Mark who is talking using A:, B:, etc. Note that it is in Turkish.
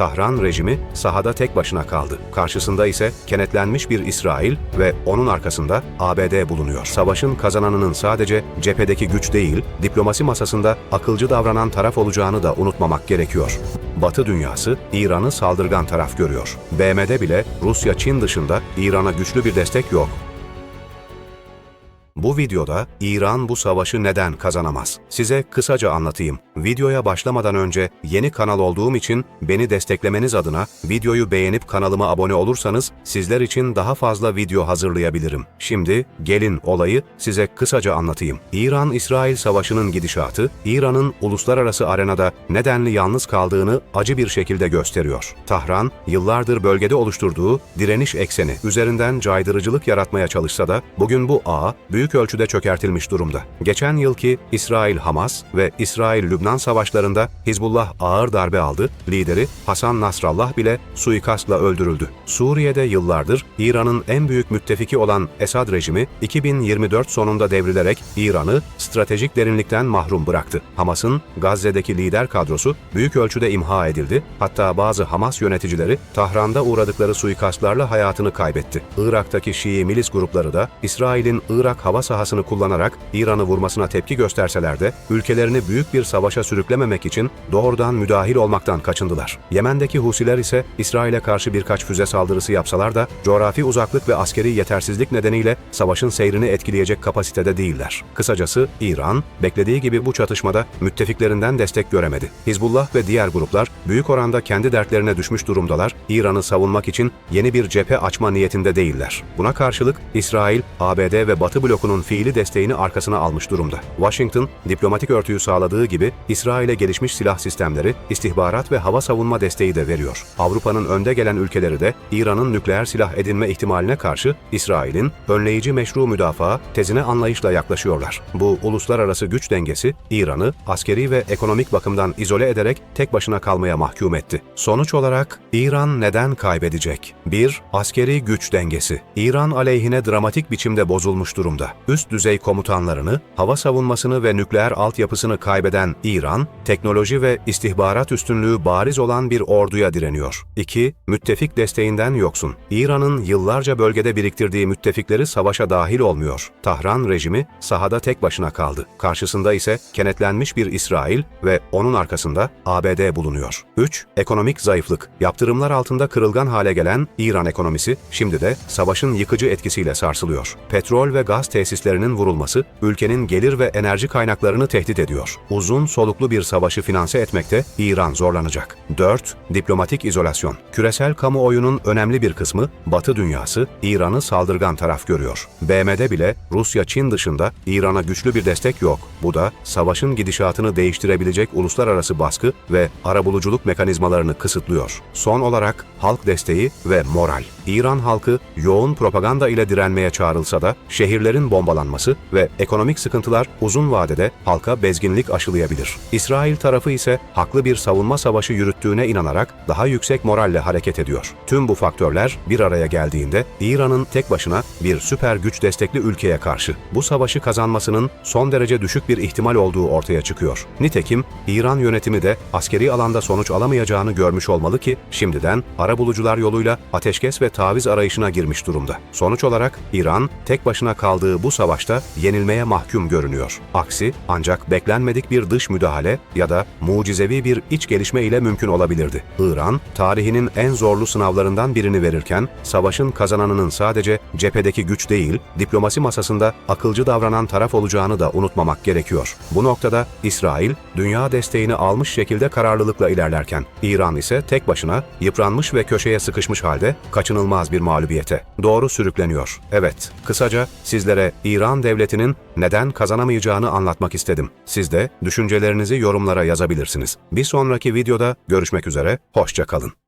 A: Tahran rejimi sahada tek başına kaldı. Karşısında ise kenetlenmiş bir İsrail ve onun arkasında ABD bulunuyor. Savaşın kazananının sadece cephedeki güç değil, diplomasi masasında akılcı davranan taraf olacağını da unutmamak gerekiyor. Batı dünyası İran'ı saldırgan taraf görüyor. BM'de bile Rusya-Çin dışında İran'a güçlü bir destek yok. Bu videoda İran bu savaşı neden kazanamaz? Size kısaca anlatayım. Videoya başlamadan önce yeni kanal olduğum için beni desteklemeniz adına videoyu beğenip kanalıma abone olursanız sizler için daha fazla video hazırlayabilirim. Şimdi gelin olayı size kısaca anlatayım. İran-İsrail savaşının gidişatı İran'ın uluslararası arenada nedenli yalnız kaldığını acı bir şekilde gösteriyor. Tahran yıllardır bölgede oluşturduğu direniş ekseni üzerinden caydırıcılık yaratmaya çalışsa da bugün bu ağ büyük ölçüde çökertilmiş durumda. Geçen yılki İsrail-Hamas ve İsrail-Lübnan savaşlarında Hizbullah ağır darbe aldı, lideri Hasan Nasrallah bile suikastla öldürüldü. Suriye'de yıllardır İran'ın en büyük müttefiki olan Esad rejimi 2024 sonunda devrilerek İran'ı stratejik derinlikten mahrum bıraktı. Hamas'ın Gazze'deki lider kadrosu büyük ölçüde imha edildi, hatta bazı Hamas yöneticileri Tahran'da uğradıkları suikastlarla hayatını kaybetti. Irak'taki Şii milis grupları da İsrail'in Irak hava sahasını kullanarak İran'ı vurmasına tepki gösterseler de ülkelerini büyük bir savaşa sürüklememek için doğrudan müdahil olmaktan kaçındılar. Yemen'deki Husiler ise İsrail'e karşı birkaç füze saldırısı yapsalar da coğrafi uzaklık ve askeri yetersizlik nedeniyle savaşın seyrini etkileyecek kapasitede değiller. Kısacası İran, beklediği gibi bu çatışmada müttefiklerinden destek göremedi. Hizbullah ve diğer gruplar büyük oranda kendi dertlerine düşmüş durumdalar, İran'ı savunmak için yeni bir cephe açma niyetinde değiller. Buna karşılık İsrail, ABD ve Batı blokunun fiili desteğini arkasına almış durumda. Washington, diplomatik örtüyü sağladığı gibi İsrail'e gelişmiş silah sistemleri, istihbarat ve hava savunma desteği de veriyor. Avrupa'nın önde gelen ülkeleri de İran'ın nükleer silah edinme ihtimaline karşı İsrail'in önleyici meşru müdafaa tezine anlayışla yaklaşıyorlar. Bu uluslararası güç dengesi İran'ı askeri ve ekonomik bakımdan izole ederek tek başına kalmaya mahkum etti. Sonuç olarak İran neden kaybedecek? 1. Askeri güç dengesi. İran aleyhine dramatik biçimde bozulmuş durumda. Üst düzey komutanlarını, hava savunmasını ve nükleer altyapısını kaybeden İran, teknoloji ve istihbarat üstünlüğü bariz olan bir orduya direniyor. 2. Müttefik desteğinden yoksun. İran'ın yıllarca bölgede biriktirdiği müttefikleri savaşa dahil olmuyor. Tahran rejimi sahada tek başına kaldı. Karşısında ise kenetlenmiş bir İsrail ve onun arkasında ABD bulunuyor. 3. Ekonomik zayıflık. Yaptırımlar altında kırılgan hale gelen İran ekonomisi şimdi de savaşın yıkıcı etkisiyle sarsılıyor. Petrol ve gaz tesislerinin vurulması ülkenin gelir ve enerji kaynaklarını tehdit ediyor. Uzun soluklu bir savaşı finanse etmekte İran zorlanacak. 4. Diplomatik izolasyon. Küresel kamuoyunun önemli bir kısmı Batı dünyası İran'ı saldırgan taraf görüyor. BM'de bile Rusya-Çin dışında İran'a güçlü bir destek yok. Bu da savaşın gidişatını değiştirebilecek uluslararası baskı ve arabuluculuk mekanizmalarını kısıtlıyor. Son olarak halk desteği ve moral. İran halkı yoğun propaganda ile direnmeye çağrılsa da şehirlerin bombalanması ve ekonomik sıkıntılar uzun vadede halka bezginlik aşılayabilir. İsrail tarafı ise haklı bir savunma savaşı yürüttüğüne inanarak daha yüksek moralle hareket ediyor. Tüm bu faktörler bir araya geldiğinde İran'ın tek başına bir süper güç destekli ülkeye karşı bu savaşı kazanmasının son derece düşük bir ihtimal olduğu ortaya çıkıyor. Nitekim İran yönetimi de askeri alanda sonuç alamayacağını görmüş olmalı ki şimdiden arabulucular yoluyla ateşkes ve taviz arayışına girmiş durumda. Sonuç olarak İran tek başına kaldığı bu savaşta yenilmeye mahkum görünüyor. Aksi ancak beklenmedik bir dış müdahale ya da mucizevi bir iç gelişme ile mümkün olabilirdi. İran, tarihinin en zorlu sınavlarından birini verirken savaşın kazananının sadece cephedeki güç değil, diplomasi masasında akılcı davranan taraf olacağını da unutmamak gerekiyor. Bu noktada İsrail, dünya desteğini almış şekilde kararlılıkla ilerlerken, İran ise tek başına yıpranmış ve köşeye sıkışmış halde kaçınılmaz bir mağlubiyete doğru sürükleniyor. Evet, kısaca sizlere İran devletinin neden kazanamayacağını anlatmak istedim. Siz de düşüncelerinizi yorumlara yazabilirsiniz. Bir sonraki videoda görüşmek üzere, hoşça kalın.